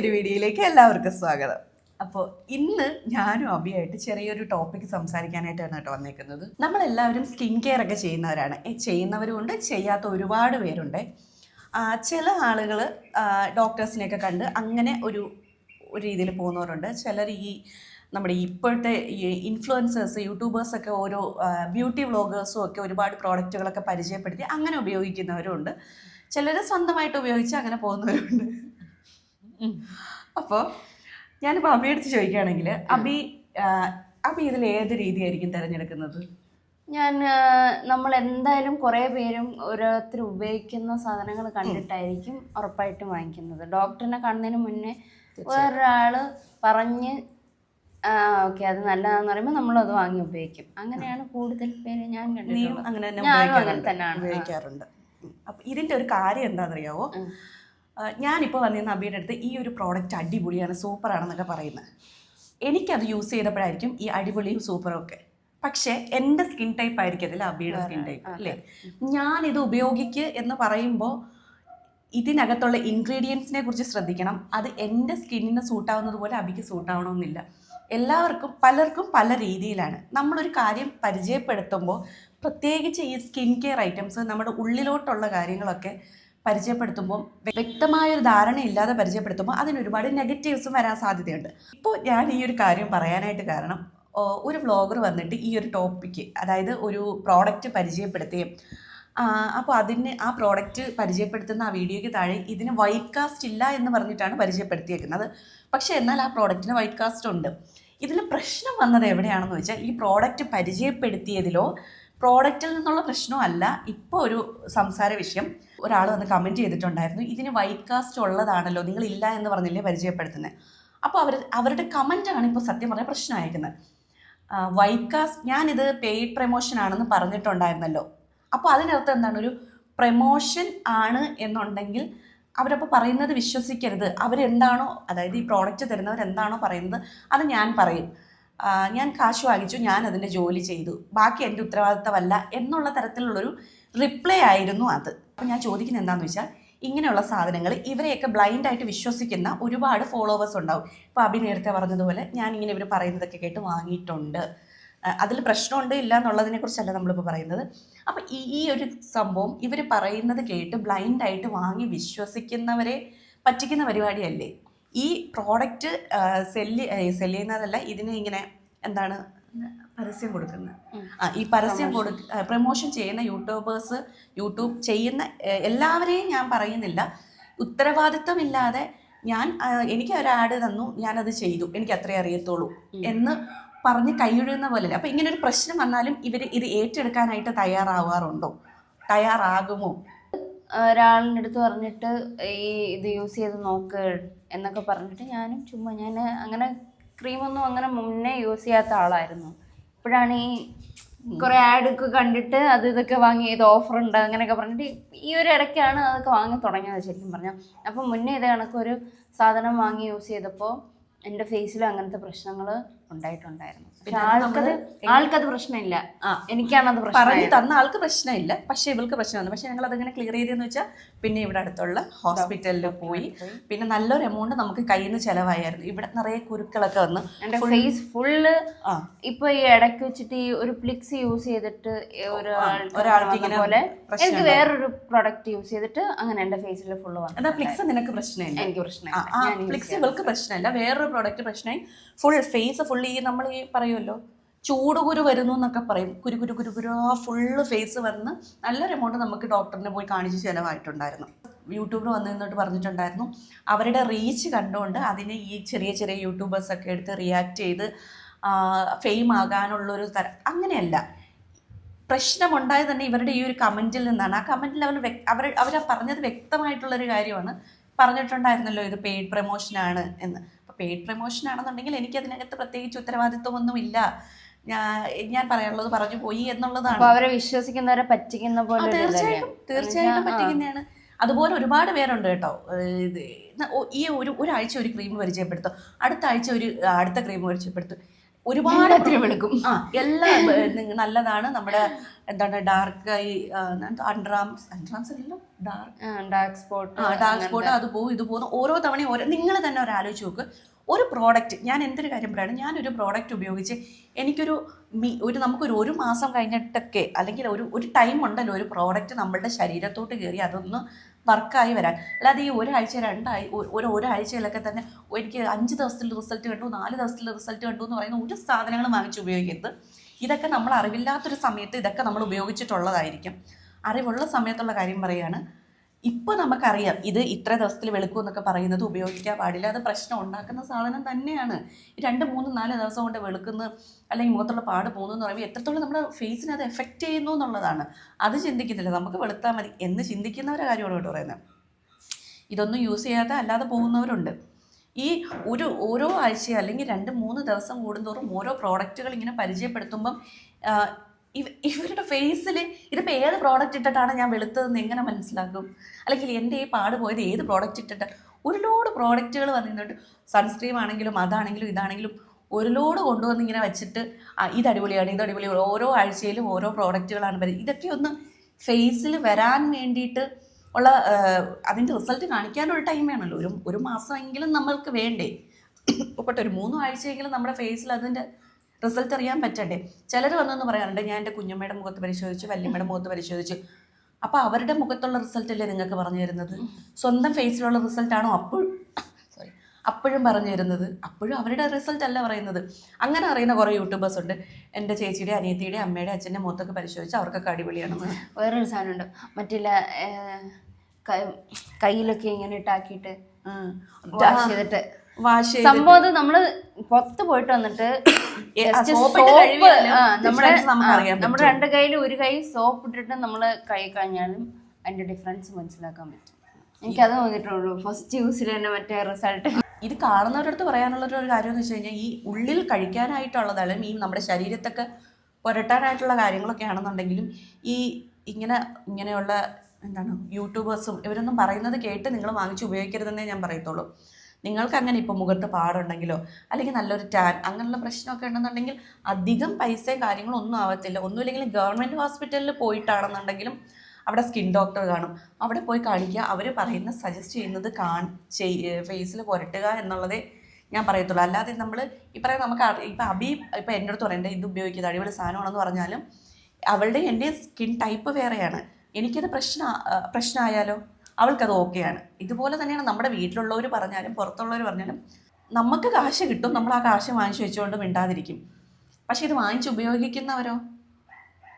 പുതിയൊരു വീഡിയോയിലേക്ക് എല്ലാവർക്കും സ്വാഗതം. അപ്പോൾ ഇന്ന് ഞാനും അഭിയായിട്ട് ചെറിയൊരു ടോപ്പിക് സംസാരിക്കാനായിട്ടാണ് കേട്ടോ വന്നേക്കുന്നത്. നമ്മളെല്ലാവരും സ്കിൻ കെയർ ഒക്കെ ചെയ്യുന്നവരാണ്. ചെയ്യുന്നവരുമുണ്ട് ചെയ്യാത്ത ഒരുപാട് പേരുണ്ട്. ചില ആളുകൾ ഡോക്ടേഴ്സിനെയൊക്കെ കണ്ട് അങ്ങനെ ഒരു ഒരു രീതിയിൽ പോകുന്നവരുണ്ട്. ചിലർ ഈ നമ്മുടെ ഇപ്പോഴത്തെ ഈ ഇൻഫ്ലുവൻസേഴ്സ് യൂട്യൂബേഴ്സൊക്കെ ഓരോ ബ്യൂട്ടി വ്ളോഗേഴ്സും ഒക്കെ ഒരുപാട് പ്രോഡക്റ്റുകളൊക്കെ പരിചയപ്പെടുത്തി അങ്ങനെ ഉപയോഗിക്കുന്നവരുണ്ട്. ചിലർ സ്വന്തമായിട്ട് ഉപയോഗിച്ച് അങ്ങനെ പോകുന്നവരുണ്ട്. അപ്പോൾ ഞാനിപ്പോൾ അബിയെടുത്ത് ചോദിക്കുകയാണെങ്കിൽ അബി അബി ഇതിൽ ഏത് രീതിയായിരിക്കും തിരഞ്ഞെടുക്കുന്നത്? ഞാൻ നമ്മൾ എന്തായാലും കുറേ പേരും ഓരോരുത്തർ ഉപയോഗിക്കുന്ന സാധനങ്ങൾ കണ്ടിട്ടായിരിക്കും ഉറപ്പായിട്ടും വാങ്ങിക്കുന്നത്. ഡോക്ടറിനെ കാണുന്നതിന് മുന്നേ വേറൊരാൾ പറഞ്ഞ് ഓക്കെ അത് നല്ലതാന്ന് പറയുമ്പോൾ നമ്മൾ അത് വാങ്ങി ഉപയോഗിക്കും. അങ്ങനെയാണ് കൂടുതൽ പേര് ഞാൻ കണ്ടിട്ടുള്ളത്. ഞാനും അങ്ങനെ തന്നെയാണ്. ഉപയോഗിക്കാറുണ്ട്. ഇതിന്റെ ഒരു കാര്യം എന്താണെന്നറിയാവോ? ഞാനിപ്പോൾ വന്നിരുന്ന അബിയുടെ അടുത്ത് ഈ ഒരു പ്രോഡക്റ്റ് അടിപൊളിയാണ് സൂപ്പറാണെന്നൊക്കെ പറയുന്നത്. എനിക്കത് യൂസ് ചെയ്തപ്പോഴായിരിക്കും ഈ അടിപൊളിയും സൂപ്പറും ഒക്കെ. പക്ഷേ എന്റെ സ്കിൻ ടൈപ്പ് ആയിരിക്കത്തില്ല അബിയുടെ സ്കിൻ ടൈപ്പ് അല്ലേ? ഞാനിത് ഉപയോഗിക്ക് എന്ന് പറയുമ്പോൾ ഇതിനകത്തുള്ള ഇൻഗ്രീഡിയൻസിനെ കുറിച്ച് ശ്രദ്ധിക്കണം. അത് എന്റെ സ്കിന്നിന് സൂട്ടാവുന്നത് പോലെ അബിക്ക് സൂട്ടാവണമെന്നില്ല എല്ലാവർക്കും പലർക്കും പല രീതിയിലാണ്. നമ്മളൊരു കാര്യം പരിചയപ്പെടുത്തുമ്പോൾ പ്രത്യേകിച്ച് ഈ സ്കിൻ കെയർ ഐറ്റംസ് നമ്മുടെ ഉള്ളിലോട്ടുള്ള കാര്യങ്ങളൊക്കെ പരിചയപ്പെടുത്തുമ്പോൾ വ്യക്തമായൊരു ധാരണയില്ലാതെ പരിചയപ്പെടുത്തുമ്പോൾ അതിന് ഒരുപാട് നെഗറ്റീവ്സും വരാൻ സാധ്യതയുണ്ട്. ഇപ്പോൾ ഞാൻ ഈ ഒരു കാര്യം പറയാനായിട്ട് കാരണം ഒരു വ്ളോഗർ വന്നിട്ട് ഈ ഒരു ടോപ്പിക്ക് അതായത് ഒരു പ്രോഡക്റ്റ് പരിചയപ്പെടുത്തുകയും അപ്പോൾ അതിന് ആ പ്രോഡക്റ്റ് പരിചയപ്പെടുത്തുന്ന ആ വീഡിയോയ്ക്ക് താഴെ ഇതിന് വൈറ്റ് കാസ്റ്റ് ഇല്ല എന്ന് പറഞ്ഞിട്ടാണ് പരിചയപ്പെടുത്തിയേക്കുന്നത്. പക്ഷേ എന്നാൽ ആ പ്രോഡക്റ്റിന് വൈറ്റ് കാസ്റ്റ് ഉണ്ട്. ഇതിൽ പ്രശ്നം വന്നത് എവിടെയാണെന്ന് വെച്ചാൽ ഈ പ്രോഡക്റ്റ് പരിചയപ്പെടുത്തിയതിലോ പ്രോഡക്റ്റിൽ നിന്നുള്ള പ്രശ്നമല്ല. ഇപ്പോൾ ഒരു സംസാര വിഷയം. ഒരാൾ വന്ന് കമന്റ് ചെയ്തിട്ടുണ്ടായിരുന്നു. ഇതിന് വൈറ്റ് കാസ്റ്റ് ഉള്ളതാണല്ലോ നിങ്ങൾ ഇല്ല എന്ന് പറഞ്ഞില്ലേ പരിചയപ്പെടുത്തുന്നത് അപ്പോൾ അവർ അവരുടെ കമന്റാണ് ഇപ്പോൾ സത്യം പറഞ്ഞ പ്രശ്നമായിരിക്കുന്നത് വൈറ്റ് കാസ്റ്റ് ഞാനിത് പെയ്ഡ് പ്രൊമോഷൻ ആണെന്ന് പറഞ്ഞിട്ടുണ്ടായിരുന്നല്ലോ. അപ്പോൾ അതിനർത്ഥം എന്താണ്? ഒരു പ്രൊമോഷൻ ആണ് എന്നുണ്ടെങ്കിൽ അവരപ്പോൾ പറയുന്നത് വിശ്വസിക്കരുത്. അവരെന്താണോ അതായത് ഈ പ്രോഡക്റ്റ് തരുന്നവരെന്താണോ പറയുന്നത് അത് ഞാൻ പറയും. ഞാൻ കാശ് വാങ്ങിച്ചു ഞാൻ അതിന്റെ ജോലി ചെയ്തു. ബാക്കി എന്റെ ഉത്തരവാദിത്തമല്ല എന്നുള്ള തരത്തിലുള്ളൊരു റിപ്ലൈ ആയിരുന്നു അത്. അപ്പോൾ ഞാൻ ചോദിക്കുന്നത് എന്താണെന്ന് വെച്ചാൽ ഇങ്ങനെയുള്ള സാധനങ്ങൾ ഇവരെയൊക്കെ ബ്ലൈൻഡായിട്ട് വിശ്വസിക്കുന്ന ഒരുപാട് ഫോളോവേഴ്സ് ഉണ്ടാവും. ഇപ്പോൾ അഭി നേരത്തെ പറഞ്ഞതുപോലെ ഞാൻ ഇങ്ങനെ ഇവർ പറയുന്നതൊക്കെ കേട്ട് വാങ്ങിയിട്ടുണ്ട്. അതിൽ പ്രശ്നമുണ്ട് ഇല്ല എന്നുള്ളതിനെ കുറിച്ചല്ല നമ്മളിപ്പോൾ പറയുന്നത്. അപ്പോൾ ഈ ഈ ഒരു സംഭവം ഇവർ പറയുന്നത് കേട്ട് ബ്ലൈൻഡായിട്ട് വാങ്ങി വിശ്വസിക്കുന്നവരെ പറ്റിക്കുന്ന പരിപാടിയല്ലേ? ഈ പ്രോഡക്റ്റ് സെല്ല് സെല്ല് ചെയ്യുന്നതല്ല ഇതിന് ഇങ്ങനെ എന്താണ് പരസ്യം കൊടുക്കുന്നത്. ആ ഈ പരസ്യം കൊടു പ്രൊമോഷൻ ചെയ്യുന്ന യൂട്യൂബേഴ്സ് യൂട്യൂബ് ചെയ്യുന്ന എല്ലാവരെയും ഞാൻ പറയുന്നില്ല. ഉത്തരവാദിത്വമില്ലാതെ ഞാൻ എനിക്ക് ഒരു ആഡ് തന്നു ഞാനത് ചെയ്തു എനിക്ക് അത്രേ അറിയത്തുള്ളൂ എന്ന് പറഞ്ഞ് കൈയൊഴിയുന്ന പോലെ അപ്പം ഇങ്ങനെ ഒരു പ്രശ്നം വന്നാലും ഇവർ ഇത് ഏറ്റെടുക്കാനായിട്ട് തയ്യാറാവാറുണ്ടോ? തയ്യാറാകുമോ? ഒരാളിന്റെ അടുത്ത് പറഞ്ഞിട്ട് ഈ ഇത് യൂസ് ചെയ്ത് നോക്ക് എന്നൊക്കെ പറഞ്ഞിട്ട് ഞാനും ചുമ്മാ ഞാൻ അങ്ങനെ ക്രീമൊന്നും അങ്ങനെ മുന്നേ യൂസ് ചെയ്യാത്ത ആളായിരുന്നു. ഇപ്പോഴാണ് ഈ കുറെ ആഡ് ഒക്കെ കണ്ടിട്ട് അത് ഇതൊക്കെ വാങ്ങി ഇത് ഉണ്ട് അങ്ങനെയൊക്കെ പറഞ്ഞിട്ട് ഈ ഒരു ഇടയ്ക്കാണ് അതൊക്കെ വാങ്ങി തുടങ്ങിയത് ശരിക്കും പറഞ്ഞാൽ അപ്പം മുന്നേ ഇത് കണക്കൊരു സാധനം വാങ്ങി യൂസ് ചെയ്തപ്പോൾ എന്റെ ഫേസിൽ അങ്ങനത്തെ പ്രശ്നങ്ങൾ ഉണ്ടായിട്ടുണ്ടായിരുന്നു. പിന്നെ ആൾക്കത് ആൾക്കത് പ്രശ്നമില്ല. എനിക്കാണത് പറഞ്ഞു പ്രശ്നം തന്ന ആൾക്ക് പ്രശ്നമില്ല. പക്ഷേ ഇവൾക്ക് പ്രശ്നമാണ് പക്ഷേ ഞങ്ങൾ അതിങ്ങനെ ക്ലിയർ ചെയ്തെന്ന് വെച്ചാൽ പിന്നെ ഇവിടെ അടുത്തുള്ള ഹോസ്പിറ്റലിൽ പോയി. പിന്നെ നല്ലൊരു എമൗണ്ട് നമുക്ക് കയ്യിൽ നിന്ന് ചിലവായിരുന്നു. ഇവിടെ നിറയെ കുരുക്കളൊക്കെ വന്ന് എന്റെ ഫേസ് ഫുള്ള് ഇപ്പൊ ഈ ഇടയ്ക്ക് വെച്ചിട്ട് ഈ ഒരു പ്ലിക്സ് യൂസ് ചെയ്തിട്ട് ഒരാൾക്ക് ഇങ്ങനെ പോലെ എനിക്ക് വേറൊരു പ്രൊഡക്റ്റ് യൂസ് ചെയ്തിട്ട് അങ്ങനെ എന്റെ ഫേസിൽ ഫുള്ള് വന്നു. ഫ്ലിക്സ് നിനക്ക് പ്രശ്നമില്ല? എനിക്ക് പ്രശ്നമില്ല. ഫ്ലിക്സ് ഇവൾക്ക് പ്രശ്നമില്ല. വേറൊരു പ്രൊഡക്റ്റ് പ്രശ്നമായി. ഫുൾ ഫേസ് ഫുൾ ഈ നമ്മൾ ഈ പറയുമല്ലോ ചൂടുകുരു വരുന്നു എന്നൊക്കെ പറയും. കുരു കുരു കുരു കുരു ആ ഫുള്ള് ഫേസ് വന്ന് നല്ലൊരു എമൗണ്ട് നമുക്ക് ഡോക്ടറിനെ പോയി കാണിച്ച് ചിലവായിട്ടുണ്ടായിരുന്നു. യൂട്യൂബിൽ വന്നു നിന്നിട്ട് പറഞ്ഞിട്ടുണ്ടായിരുന്നു. അവരുടെ റീച്ച് കണ്ടുകൊണ്ട് അതിനെ ഈ ചെറിയ ചെറിയ യൂട്യൂബേഴ്സൊക്കെ എടുത്ത് റിയാക്ട് ചെയ്ത് ഫെയിം ആകാനുള്ളൊരു തരം അങ്ങനെയല്ല. പ്രശ്നമുണ്ടായത് തന്നെ ഇവരുടെ ഈ ഒരു കമന്റിൽ നിന്നാണ്. ആ കമന്റിൽ അവർ അവർ അവർ പറഞ്ഞത് വ്യക്തമായിട്ടുള്ളൊരു കാര്യമാണ്. പറഞ്ഞിട്ടുണ്ടായിരുന്നല്ലോ ഇത് പെയ്ഡ് പ്രൊമോഷനാണ് എന്ന്. പെയ്ഡ് പ്രൊമോഷൻ ആണെന്നുണ്ടെങ്കിൽ എനിക്ക് അതിനകത്ത് പ്രത്യേകിച്ച് ഉത്തരവാദിത്വമൊന്നുമില്ല. ഞാൻ ഞാൻ പറയാനുള്ളത് പറഞ്ഞു പോയി എന്നുള്ളതാണ്. അവരെ വിശ്വസിക്കുന്നവരെ പറ്റിക്കുന്ന പോലെ? തീർച്ചയായിട്ടും തീർച്ചയായിട്ടും. പറ്റിക്കുന്നതാണ്. അതുപോലെ ഒരുപാട് പേരുണ്ട് കേട്ടോ. ഈ ഒരു ഒരാഴ്ച ഒരു ക്രീം പരിചയപ്പെടുത്തും. അടുത്ത ആഴ്ച ഒരു അടുത്ത ക്രീം പരിചയപ്പെടുത്തും. ഒരുപാട് വെളുക്കും. ആ എല്ലാ നല്ലതാണ്. നമ്മുടെ എന്താണ് ഡാർക്ക് ഐ അൺറാംസ് അൺറാംസ് അല്ലല്ലോ ഡാർക്ക് ഡാർക്ക് സ്പോട്ട് ആ ഡാർക്ക് സ്പോട്ട് അത് പോകും ഇത് പോകുന്നു ഓരോ തവണയും ഓരോ നിങ്ങൾ തന്നെ ഒരു ആലോചിച്ച് നോക്ക്. ഒരു പ്രോഡക്റ്റ് ഞാൻ എന്തൊരു കാര്യം പറയണം ഞാനൊരു പ്രോഡക്റ്റ് ഉപയോഗിച്ച് എനിക്കൊരു മീ ഒരു നമുക്കൊരു ഒരു മാസം കഴിഞ്ഞിട്ടൊക്കെ അല്ലെങ്കിൽ ഒരു ഒരു ടൈം ഉണ്ടല്ലോ ഒരു പ്രോഡക്റ്റ് നമ്മളുടെ ശരീരത്തോട്ട് കയറി അതൊന്ന് വർക്കായി വരാൻ. അല്ലാതെ ഈ ഒരാഴ്ച രണ്ടായി ഒരു ഒരാഴ്ചയിലൊക്കെ തന്നെ എനിക്ക് അഞ്ച് ദിവസത്തിൽ റിസൾട്ട് കണ്ടു നാല് ദിവസത്തിൽ റിസൾട്ട് കണ്ടു എന്ന് പറയുന്ന ഒരു സാധനങ്ങളും വാങ്ങിച്ച് ഉപയോഗിക്കരുത്. ഇതൊക്കെ നമ്മൾ അറിവില്ലാത്തൊരു സമയത്ത് ഇതൊക്കെ നമ്മൾ ഉപയോഗിച്ചിട്ടുള്ളതായിരിക്കും. അറിവുള്ള സമയത്തുള്ള കാര്യം പറയുകയാണ്. ഇപ്പോൾ നമുക്കറിയാം ഇത് ഇത്ര ദിവസത്തിൽ വെളുക്കും എന്നൊക്കെ പറയുന്നത് ഉപയോഗിക്കാൻ പാടില്ല. അത് പ്രശ്നം ഉണ്ടാക്കുന്ന സാധനം തന്നെയാണ്. രണ്ട് മൂന്ന് നാല് ദിവസം കൊണ്ട് വെളുക്കുന്ന അല്ലെങ്കിൽ മുഖത്തുള്ള പാട് പോകുന്നു എന്ന് പറയുമ്പോൾ എത്രത്തോളം നമ്മുടെ ഫേസിനെ അത് എഫക്റ്റ് ചെയ്യുന്നു എന്നുള്ളതാണ്. അത് ചിന്തിക്കുന്നില്ല. നമുക്ക് വെളുത്താൽ മതി എന്ന് ചിന്തിക്കുന്നവരെ കാര്യമാണ് കേട്ടോ പറയുന്നത്. ഇതൊന്നും യൂസ് ചെയ്യാതെ അല്ലാതെ പോകുന്നവരുണ്ട്. ഈ ഒരു ഓരോ ആഴ്ച അല്ലെങ്കിൽ രണ്ട് മൂന്ന് ദിവസം കൂടുന്തോറും ഓരോ പ്രോഡക്റ്റുകൾ ഇങ്ങനെ പരിചയപ്പെടുത്തുമ്പം ഇവരുടെ ഫേസിൽ ഇതിപ്പോൾ ഏത് പ്രോഡക്റ്റ് ഇട്ടിട്ടാണ് ഞാൻ വെളുത്തതെന്ന് എങ്ങനെ മനസ്സിലാക്കും? അല്ലെങ്കിൽ എന്റെ ഈ പാട് പോയത് ഏത് പ്രോഡക്റ്റ് ഇട്ടിട്ട്? ഒരുപാട് പ്രോഡക്റ്റുകൾ വന്നിട്ടുണ്ട് സൺസ്ക്രീം ആണെങ്കിലും അതാണെങ്കിലും ഇതാണെങ്കിലും ഒരുപാട് കൊണ്ടുവന്ന് ഇങ്ങനെ വെച്ചിട്ട് ഇത് അടിപൊളിയാണ് ഇത് അടിപൊളിയാണ് ഓരോ ആഴ്ചയിലും ഓരോ പ്രോഡക്റ്റുകളാണ് വരുന്നത്. ഇതൊക്കെ ഒന്ന് ഫേസിൽ വരാൻ വേണ്ടിയിട്ട് ഉള്ള അതിന്റെ റിസൾട്ട് കാണിക്കാനൊരു ടൈം വേണമല്ലോ. ഒരു ഒരു മാസമെങ്കിലും നമ്മൾക്ക് വേണ്ടേ? ഒരു മൂന്ന് ആഴ്ചയെങ്കിലും നമ്മുടെ ഫേസിൽ അതിന്റെ റിസൾട്ട് അറിയാൻ പറ്റണ്ടേ? ചിലർ വന്നെന്ന് പറയാറുണ്ട് ഞാൻ എന്റെ കുഞ്ഞമ്മയുടെ മുഖത്ത് പരിശോധിച്ചു വല്യമ്മയുടെ മുഖത്ത് പരിശോധിച്ചു. അപ്പോൾ അവരുടെ മുഖത്തുള്ള റിസൾട്ട് അല്ലേ നിങ്ങൾക്ക് പറഞ്ഞു തരുന്നത്? സ്വന്തം ഫേസിലുള്ള റിസൾട്ടാണോ അപ്പോഴും സോറി അപ്പോഴും പറഞ്ഞു തരുന്നത്. അപ്പോഴും അവരുടെ റിസൾട്ട് അല്ല പറയുന്നത്. അങ്ങനെ അറിയുന്ന കുറേ യൂട്യൂബേഴ്സ് ഉണ്ട്. എന്റെ ചേച്ചിയുടെ അനിയത്തിയുടെ അമ്മയുടെ അച്ഛന്റെ മുഖത്തൊക്കെ പരിശോധിച്ച് അവർക്കൊക്കെ അടിപൊളിയാണെന്ന് വേറൊരു സാധനമുണ്ട് മറ്റില്ല കയ്യിലൊക്കെ ഇങ്ങനെ ഇട്ടാക്കിയിട്ട് ചെയ്തിട്ട് സംഭവം അത് നമ്മൾ പുറത്ത് പോയിട്ട് വന്നിട്ട് നമ്മുടെ നമ്മുടെ രണ്ട് കയ്യിൽ ഒരു കൈ സോപ്പ് ഇട്ടിട്ട് നമ്മൾ കൈ കഴിഞ്ഞാലും അതിന്റെ ഡിഫറൻസ് മനസ്സിലാക്കാൻ പറ്റും. എനിക്കത് തോന്നിയിട്ടുള്ളൂ. ഫസ്റ്റ് യൂസിൽ തന്നെ മറ്റേ റിസൾട്ട് ഇത് കാണുന്നവരുടെ അടുത്ത് പറയാനുള്ള ഒരു കാര്യം എന്ന് വെച്ച് കഴിഞ്ഞാൽ ഈ ഉള്ളിൽ കഴിക്കാനായിട്ടുള്ളത് അല്ലെങ്കിൽ ഈ നമ്മുടെ ശരീരത്തൊക്കെ പുരട്ടാനായിട്ടുള്ള കാര്യങ്ങളൊക്കെ ആണെന്നുണ്ടെങ്കിലും ഈ ഇങ്ങനെ ഇങ്ങനെയുള്ള എന്താണ് യൂട്യൂബേഴ്സും ഇവരൊന്നും പറയുന്നത് കേട്ട് നിങ്ങൾ വാങ്ങിച്ച് ഉപയോഗിക്കരുതെന്നേ ഞാൻ പറയത്തുള്ളൂ. നിങ്ങൾക്ക് അങ്ങനെ ഇപ്പോൾ മുഖത്ത് പാടുണ്ടെങ്കിലോ അല്ലെങ്കിൽ നല്ലൊരു ടാൻ അങ്ങനെയുള്ള പ്രശ്നമൊക്കെ ഉണ്ടെന്നുണ്ടെങ്കിൽ അധികം പൈസയും കാര്യങ്ങളും ഒന്നും ആവത്തില്ല. ഒന്നുമില്ലെങ്കിൽ ഗവൺമെന്റ് ഹോസ്പിറ്റലിൽ പോയിട്ടാണെന്നുണ്ടെങ്കിലും അവിടെ സ്കിൻ ഡോക്ടർ കാണും. അവിടെ പോയി കാണിക്കുക. അവർ പറയുന്ന സജസ്റ്റ് ചെയ്യുന്നത് കാൺ ഫേസിൽ പുരട്ടുക എന്നുള്ളതേ ഞാൻ പറയത്തുള്ളൂ. അല്ലാതെ നമ്മൾ ഈ പറയാം നമുക്ക് ഇപ്പം അബി ഇപ്പം എന്റെ അടുത്ത് പറയണ്ടേ ഇത് ഉപയോഗിക്കുന്നത് അടിപൊളി സാധനമാണെന്ന് പറഞ്ഞാലും അവളുടെ എന്റെ സ്കിൻ ടൈപ്പ് വേറെയാണ്. എനിക്കത് പ്രശ്ന പ്രശ്നമായാലോ? അവൾക്കത് ഓക്കെയാണ്. ഇതുപോലെ തന്നെയാണ് നമ്മുടെ വീട്ടിലുള്ളവർ പറഞ്ഞാലും പുറത്തുള്ളവർ പറഞ്ഞാലും നമുക്ക് കാശ് കിട്ടും. നമ്മൾ ആ കാശ് വാങ്ങിച്ചു വെച്ചുകൊണ്ട് മിണ്ടാതിരിക്കും. പക്ഷേ ഇത് വാങ്ങിച്ച് ഉപയോഗിക്കുന്നവരോ?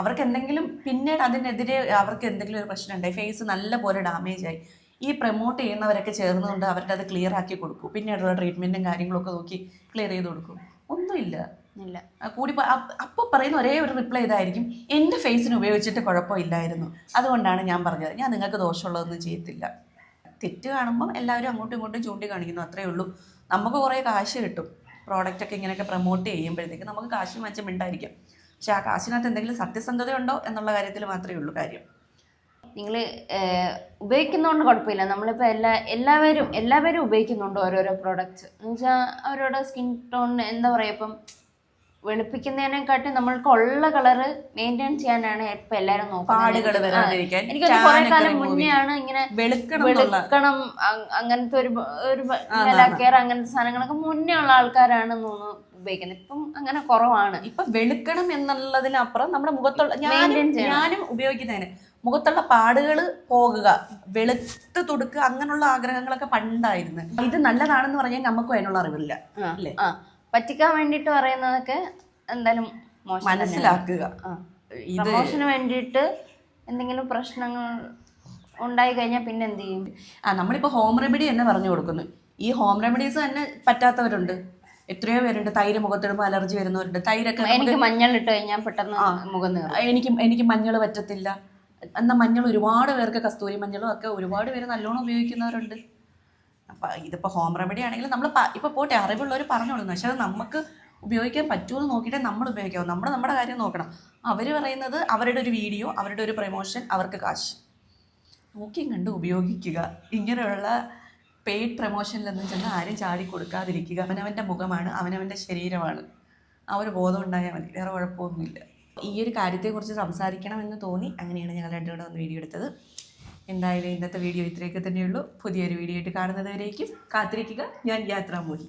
അവർക്ക് എന്തെങ്കിലും പിന്നീട് അതിനെതിരെ അവർക്ക് എന്തെങ്കിലും ഒരു പ്രശ്നം ഉണ്ടായി. ഫേസ് നല്ല പോലെ ഡാമേജ് ആയി. ഈ പ്രൊമോട്ട് ചെയ്യുന്നവരൊക്കെ ചേർന്നുകൊണ്ട് അവരുടെ അത് ക്ലിയർ ആക്കി കൊടുക്കും. പിന്നീടുള്ള ട്രീറ്റ്മെന്റും കാര്യങ്ങളൊക്കെ നോക്കി ക്ലിയർ ചെയ്ത് കൊടുക്കും. ഒന്നുമില്ല. ഇല്ല. കൂടി അപ്പോൾ പറയുന്ന ഒരേ ഒരു റിപ്ലൈ ഇതായിരിക്കും. എന്റെ ഫേസിന് ഉപയോഗിച്ചിട്ട് കുഴപ്പമില്ലായിരുന്നു. അതുകൊണ്ടാണ് ഞാൻ പറഞ്ഞത്. ഞാൻ നിങ്ങൾക്ക് ദോഷമുള്ളതൊന്നും ചെയ്യത്തില്ല. തെറ്റ് കാണുമ്പം എല്ലാവരും അങ്ങോട്ടും ഇങ്ങോട്ടും ചൂണ്ടി കാണിക്കുന്നു ഉള്ളൂ. നമുക്ക് കുറേ കാശ് കിട്ടും. പ്രോഡക്റ്റൊക്കെ ഇങ്ങനെയൊക്കെ പ്രൊമോട്ട് ചെയ്യുമ്പോഴത്തേക്ക് നമുക്ക് കാശ് മെച്ചം ഉണ്ടായിരിക്കും. പക്ഷെ ആ കാശിനകത്ത് എന്തെങ്കിലും സത്യസന്ധത ഉണ്ടോ എന്നുള്ള കാര്യത്തിൽ മാത്രമേ ഉള്ളൂ കാര്യം. നിങ്ങൾ ഉപയോഗിക്കുന്നതുകൊണ്ട് കുഴപ്പമില്ല. നമ്മളിപ്പോൾ എല്ലാ എല്ലാവരും എല്ലാവരും ഉപയോഗിക്കുന്നുണ്ട് ഓരോരോ പ്രോഡക്റ്റ്സ് എന്ന് വെച്ചാൽ അവരുടെ സ്കിൻ ടോണിന് എന്താ പറയുക ഇപ്പം വെളുപ്പിക്കുന്നതിനെക്കാട്ടി നമ്മൾക്ക് ഉള്ള കളറ് മെയിന്റെയിൻ ചെയ്യാനാണ് ഇപ്പൊ എല്ലാരും നോക്കുന്നത്. എനിക്ക് കുറെ കാലം remove മുന്നേ ആണ് ഇങ്ങനെ വെളുക്കണം അങ്ങനത്തെ ഒരു ഒരു കെയർ അങ്ങനത്തെ സാധനങ്ങളൊക്കെ മുന്നേ ഉള്ള ആൾക്കാരാണ് തോന്നുന്നു ഉപയോഗിക്കുന്നത്. ഇപ്പം അങ്ങനെ കുറവാണ്. ഇപ്പൊ വെളുക്കണം എന്നുള്ളതിനപ്പുറം നമ്മുടെ മുഖത്തുള്ള ഞാനും. ഞാനും ഉപയോഗിക്കുന്നതിന് മുഖത്തുള്ള പാടുകൾ പോകുക വെളുത്ത് തുടുക്കുക അങ്ങനെയുള്ള ആഗ്രഹങ്ങളൊക്കെ പണ്ടായിരുന്നു. ഇത് നല്ലതാണെന്ന് പറഞ്ഞാൽ നമുക്കും അതിനുള്ള അറിവില്ല. അല്ലേ? പറ്റിക്കാൻ വേണ്ടിട്ട് പറയുന്നതൊക്കെ എന്തായാലും മോശം. മനസ്സിലാക്കുക. ഇത് പ്രമോഷന് വേണ്ടിയിട്ട് എന്തെങ്കിലും പ്രശ്നങ്ങൾ ഉണ്ടായി കഴിഞ്ഞാൽ പിന്നെ എന്ത് ചെയ്യും? ആ നമ്മളിപ്പോൾ ഹോം റെമഡി തന്നെ പറഞ്ഞു കൊടുക്കുന്നു. ഈ ഹോം റെമഡീസ് തന്നെ പറ്റാത്തവരുണ്ട്. എത്രയോ പേരുണ്ട്. തൈര് മുഖത്തിടുമ്പോൾ അലർജി വരുന്നവരുണ്ട്. തൈരൊക്കെ എനിക്ക് മഞ്ഞൾ ഇട്ട് കഴിഞ്ഞാൽ പെട്ടെന്ന് മുഖം എനിക്ക് എനിക്ക് മഞ്ഞൾ പറ്റത്തില്ല. എന്നാൽ മഞ്ഞൾ ഒരുപാട് പേർക്ക് കസ്തൂരി മഞ്ഞളും ഒക്കെ ഒരുപാട് പേര് നല്ലോണം ഉപയോഗിക്കുന്നവരുണ്ട്. അപ്പം ഇതിപ്പോൾ ഹോം റെമഡി ആണെങ്കിലും നമ്മൾ ഇപ്പോൾ പോട്ടെ അറിവുള്ളവർ പറഞ്ഞോളൂ. പക്ഷേ അത് നമുക്ക് ഉപയോഗിക്കാൻ പറ്റുമെന്ന് നോക്കിയിട്ടേ നമ്മൾ ഉപയോഗിക്കാവൂ. നമ്മൾ നമ്മുടെ കാര്യം നോക്കണം. അവർ പറയുന്നത് അവരുടെ ഒരു വീഡിയോ അവരുടെ ഒരു പ്രൊമോഷൻ അവർക്ക് കാശ്. നോക്കിയും കണ്ട് ഉപയോഗിക്കുക. ഇങ്ങനെയുള്ള പെയ്ഡ് പ്രൊമോഷനിലൊന്നും ചെന്ന് ആരും ചാടി കൊടുക്കാതിരിക്കുക. അവനവന്റെ മുഖമാണ് അവനവന്റെ ശരീരമാണ്. ആ ഒരു ബോധം ഉണ്ടായാൽ മതി. വേറെ കുഴപ്പമൊന്നുമില്ല. ഈ ഒരു കാര്യത്തെക്കുറിച്ച് സംസാരിക്കണമെന്ന് തോന്നി. അങ്ങനെയാണ് ഞങ്ങൾ രണ്ടുകൂടെ ഒന്ന് വീഡിയോ എടുത്തത്. എന്തായാലും ഇന്നത്തെ വീഡിയോ ഇത്രയൊക്കെ തന്നെയുള്ളൂ. പുതിയൊരു വീഡിയോ ആയിട്ട് കാണുന്നത് വരേക്കും കാത്തിരിക്കുക. ഞാൻ യാത്രാമോഹി.